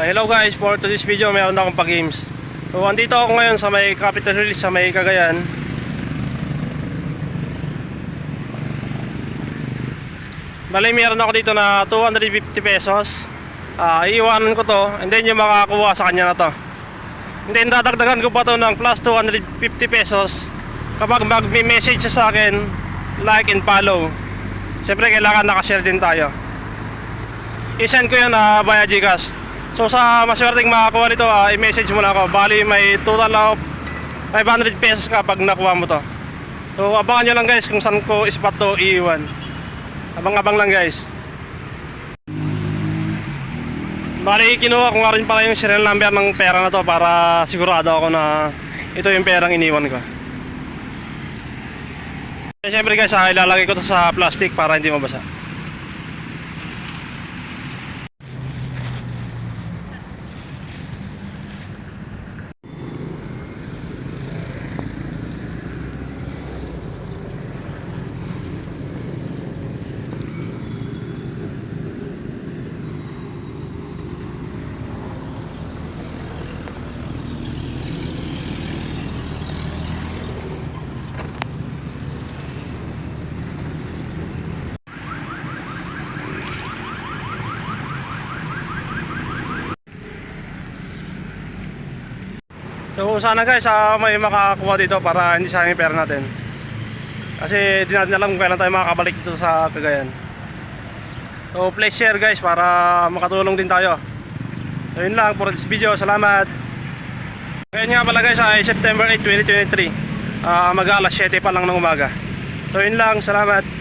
Ah, hello guys, for today's video meron akong pa-games. So andito ako ngayon sa may Capital Hill sa may Cagayan. Bali meron ako dito na 250 pesos. Ah, iiwanan ko to and then yung makakuha sa kanya na to. And then dadagdagan ko pa to ng plus 250 pesos kapag mag-message sa akin like and follow. Siyempre kailangan nakashare din tayo. I-send ko yun na via Gcash. So sa maswerteng makakuha nito, ah, i-message mo lang ako. Bali may total of 500 pesos ka pag nakuha mo to. So abangan nyo lang guys kung saan ko spot to iiwan. Abang-abang lang guys. Bali kinuha ko nga rin pala yung serial number ng pera na to para sigurado ako na ito yung perang iniwan ko. Eh, Siyempre guys, ah, ilalagay ko to sa plastic para hindi mabasa. So sana guys, ah, may makakakuha dito para hindi sayang yung pera natin. Kasi di natin alam kung kailan tayo makakabalik dito sa Cagayan. So please share guys para makatulong din tayo. So yun lang for this video. Salamat. Ngayon nga pala guys ay September 8, 2023. Ah, mag alas 7 pa lang ng umaga. So yun lang. Salamat.